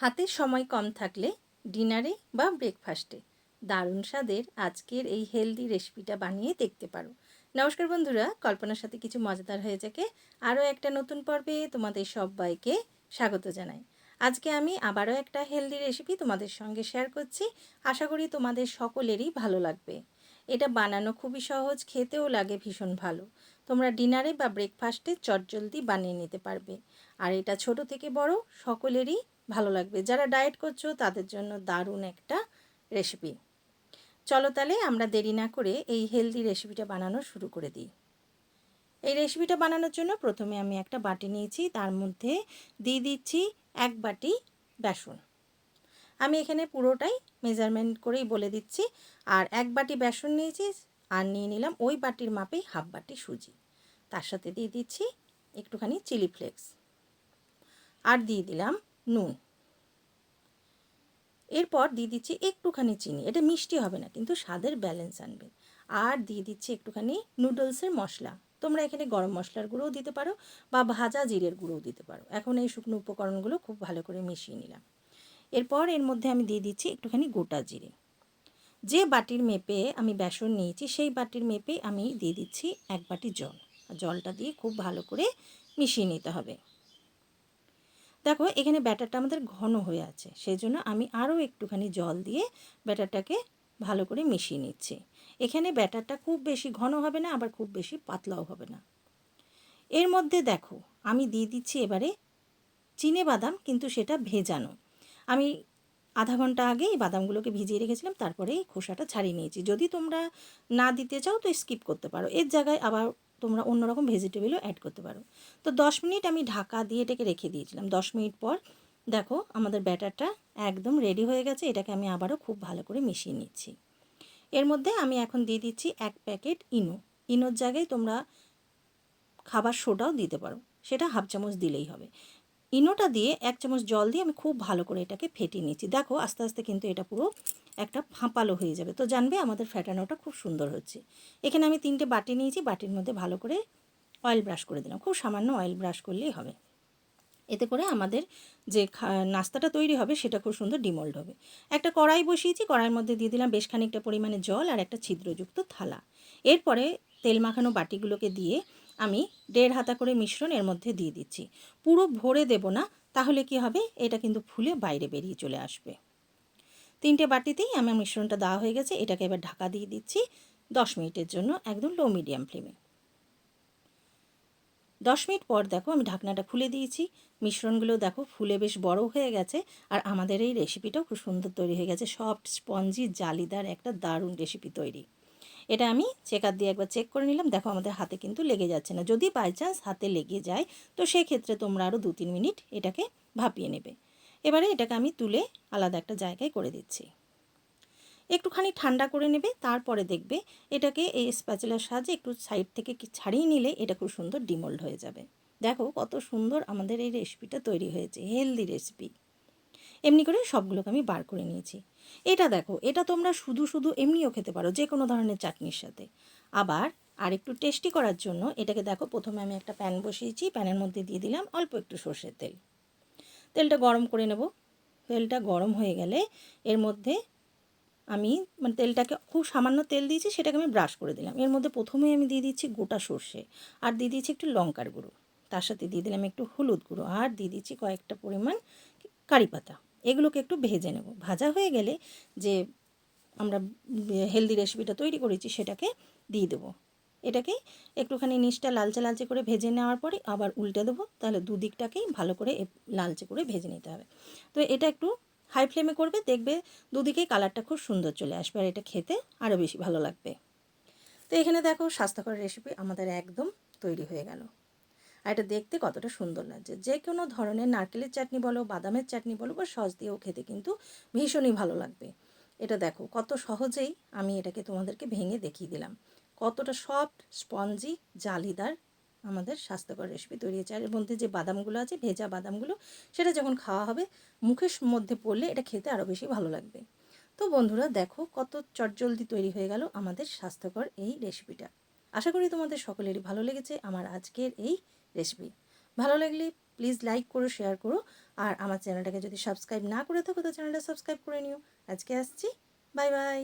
হাতে সময় কম থাকলে ডিনারে বা ব্রেকফাস্টে। দারুণ স্বাদের আজকের এই হেলদি রেসিপিটা বানিয়ে দেখতে পারো। নমস্কার বন্ধুরা, কল্পনার সাথে কিছু মজাদার হয়ে যাকে আরও একটা নতুন পর্বে তোমাদের সবাইকে স্বাগত জানাই। আজকে আমি আবারও একটা হেলদি রেসিপি তোমাদের সঙ্গে শেয়ার করছি। আশা করি তোমাদের সকলেরই ভালো লাগবে। এটা বানানো খুবই সহজ, খেতেও লাগে ভীষণ ভালো। তোমরা ডিনারে বা ব্রেকফাস্টে চটজলদি বানিয়ে নিতে পারবে। আর এটা ছোট থেকে বড় সকলেরই ভালো লাগবে। যারা ডায়েট করছ, তাদের জন্য দারুণ একটা রেসিপি চলো তাহলে আমরা দেরি না করে এই হেলদি রেসিপিটা বানানো শুরু করে দিই। এই রেসিপিটা বানানোর জন্য প্রথমে আমি একটা বাটি নিয়েছি, তার মধ্যে দিয়ে দিচ্ছি এক বাটি বেসন। আমি এখানে পুরোটাই মেজারমেন্ট করেই বলে দিচ্ছি। আর এক বাটি বেসন নিয়েছি আর নিয়ে নিলাম ওই বাটির মাপেই হাফ বাটি সুজি। তার সাথে দিয়ে দিচ্ছি একটুখানি চিলি ফ্লেক্স আর দিয়ে দিলাম নুন। এরপর দিয়ে দিচ্ছি একটুখানি চিনি। এটা মিষ্টি হবে না, কিন্তু স্বাদের ব্যালেন্স আনবে। আর দিয়ে দিচ্ছি একটুখানি নুডলসের মশলা। তোমরা এখানে গরম মশলার গুঁড়োও দিতে পারো বা ভাজা জিরের গুঁড়োও দিতে পারো। এখন এই শুকনো উপকরণগুলো খুব ভালো করে মিশিয়ে নিলাম। এরপর এর মধ্যে আমি দিয়ে দিচ্ছি একটুখানি গোটা জিরে। যে বাটির মেপে আমি বেসন নিয়েছি, সেই বাটির মেপে আমি দিয়ে দিচ্ছি এক বাটি জল। জলটা দিয়ে খুব ভালো করে মিশিয়ে নিতে হবে। দেখো, এখানে ব্যাটারটা আমাদের ঘন হয়ে আছে। সেই জন্য আমি আরও একটুখানি জল দিয়ে ব্যাটারটাকে ভালো করে মিশিয়ে নিচ্ছি। এখানে ব্যাটারটা খুব বেশি ঘন হবে না, আবার খুব বেশি পাতলাও হবে না। এর মধ্যে দেখো, আমি দিয়ে দিচ্ছি এবারে চিনে বাদাম, কিন্তু সেটা ভেজানো। আমি আধা ঘণ্টা আগে এই বাদামগুলোকে ভিজিয়ে রেখেছিলাম তারপরে এই খোসাটা ছাড়িয়ে নিয়েছি। যদি তোমরা না দিতে চাও, তো স্কিপ করতে পারো। এর জায়গায় আবার তোমরা অন্যরকম ভেজিটেবলও অ্যাড করতে পারো। তো দশ মিনিট আমি ঢাকা দিয়ে এটাকে রেখে দিয়েছিলাম। দশ মিনিট পর দেখো আমাদের ব্যাটারটা একদম রেডি হয়ে গেছে। এটাকে আমি আবারও খুব ভালো করে মিশিয়ে নিচ্ছি। এর মধ্যে আমি এখন দিয়ে দিচ্ছি এক প্যাকেট ইনো। ইনোর জায়গায় তোমরা খাবার সোডাও দিতে পারো। সেটা হাফ চামচ দিলেই হবে। ইনোটা দিয়ে এক চামচ জল দিয়ে আমি খুব ভালো করে এটাকে ফেটিয়ে নিচ্ছি। দেখো আস্তে আস্তে কিন্তু এটা পুরো একটা ফাঁপালো হয়ে যাবে। তো জানবে আমাদের ফ্যাটানোটা খুব সুন্দর হচ্ছে। এখানে আমি তিনটে বাটি নিয়েছি, বাটির মধ্যে ভালো করে অয়েল ব্রাশ করে দিলাম। খুব সামান্য অয়েল ব্রাশ করলেই হবে। এতে করে আমাদের যে নাস্তাটা তৈরি হবে সেটা খুব সুন্দর ডিমোল্ড হবে। একটা কড়াই বসিয়েছি, কড়াইয়ের মধ্যে দিয়ে দিলাম বেশ খানিকটা পরিমাণে জল আর একটা ছিদ্রযুক্ত থালা। এরপরে তেল মাখানো বাটিগুলোকে দিয়ে আমি দেড় হাতা করে মিশ্রণ এর মধ্যে দিয়ে দিচ্ছি। পুরো ভরে দেব না, তাহলে কি হবে? এটা কিন্তু ফুলে বাইরে বেরিয়ে চলে আসবে। তিনটে বাটিতেই আমার মিশ্রণটা দেওয়া হয়ে গেছে। এটাকে এবার ঢাকা দিয়ে দিচ্ছি দশ মিনিটের জন্য একদম লো মিডিয়াম ফ্লেমে দশ মিনিট পর দেখো আমি ঢাকনাটা খুলে দিয়েছি। মিশ্রণগুলো দেখো ফুলে বেশ বড় হয়ে গেছে আর আমাদের এই রেসিপিটাও খুব সুন্দর তৈরি হয়ে গেছে। সফট, স্পঞ্জি, জালিদার একটা দারুণ রেসিপি তৈরি। এটা আমি চেকার দিয়ে একবার চেক করে নিলাম। দেখো আমাদের হাতে কিন্তু লেগে যাচ্ছে না। যদি বাই চান্স হাতে লেগে যায়, তো সেক্ষেত্রে তোমরা আরও দু তিন মিনিট এটাকে ভাপিয়ে নেবে। এবারে এটাকে আমি তুলে আলাদা একটা জায়গায় করে দিচ্ছি। একটুখানি ঠান্ডা করে নেবে, তারপরে দেখবে এটাকে এই স্প্যাচেলার সাহায্যে একটু সাইড থেকে ছাড়িয়ে নিলে এটা খুব সুন্দর ডিমোল্ড হয়ে যাবে। দেখো কত সুন্দর আমাদের এই রেসিপিটা তৈরি হয়েছে, হেলদি রেসিপি। এমনি করে সবগুলোকে আমি বার করে নিয়েছি। এটা দেখো, এটা তোমরা শুধু শুধু এমনিও খেতে পারো যে কোনো ধরনের চাটনির সাথে। আবার আর একটু টেস্টি করার জন্য এটাকে দেখো, প্রথমে আমি একটা প্যান বসিয়েছি, প্যানের মধ্যে দিয়ে দিলাম অল্প একটু সর্ষের তেল। তেলটা গরম করে নেব। তেলটা গরম হয়ে গেলে এর মধ্যে আমি মানে তেলটাকে খুব সামান্য তেল দিয়েছি, সেটাকে আমি ব্রাশ করে দিলাম। এর মধ্যে প্রথমেই আমি দিয়ে দিচ্ছি গোটা সর্ষে আর দিয়ে দিচ্ছি একটু লঙ্কার গুঁড়ো। তার সাথে দিয়ে দিলাম একটু হলুদ গুঁড়ো আর দিয়ে দিচ্ছি কয়েকটা পরিমাণ কারি পাতা। এগুলোকে একটু ভেজে নেব। ভাজা হয়ে গেলে যে আমরা হেলদি রেসিপিটা তৈরি করেছি, সেটাকে দিয়ে দেবো। এটাকে একটুখানি নিচটা লালচে লালচে করে ভেজে নেওয়ার পরে আবার উল্টে দেবো। তাহলে দুদিকটাকেই ভালো করে লালচে করে ভেজে নিতে হবে। তো এটা একটু হাই ফ্লেমে করবে, দেখবে দুদিকেই কালারটা খুব সুন্দর চলে আসবে আর এটা খেতে আরও বেশি ভালো লাগবে। তো এখানে দেখো স্বাস্থ্যকর রেসিপি আমাদের একদম তৈরি হয়ে গেল। আর এটা দেখতে কতটা সুন্দর লাগছে। যে কোনো ধরনের নারকেলের চাটনি বলো, বাদামের চাটনি বলো বা সস দিয়েও খেতে কিন্তু ভীষণই ভালো লাগবে। এটা দেখো কত সহজেই আমি এটাকে তোমাদেরকে ভেঙে দেখিয়ে দিলাম। কতটা সফট, স্পঞ্জি, জালিদার আমাদের স্বাস্থ্যকর রেসিপি তৈরি হয়েছে। আর এর মধ্যে যে বাদামগুলো আছে, ভেজা বাদামগুলো, সেটা যখন খাওয়া হবে, মুখের মধ্যে পড়লে এটা খেতে আরও বেশি ভালো লাগবে। তো বন্ধুরা, দেখো কত চটজলদি তৈরি হয়ে গেল আমাদের স্বাস্থ্যকর এই রেসিপিটা আশা করি তোমাদের সকলেরই ভালো লেগেছে আমার আজকের এই রেসিপি ভালো লাগলে প্লিজ লাইক করো শেয়ার করো, আর আমার চ্যানেলটাকে যদি সাবস্ক্রাইব না করে থাকো, তো চ্যানেলটা সাবস্ক্রাইব করে নিও। আজকে আসছি বাই বাই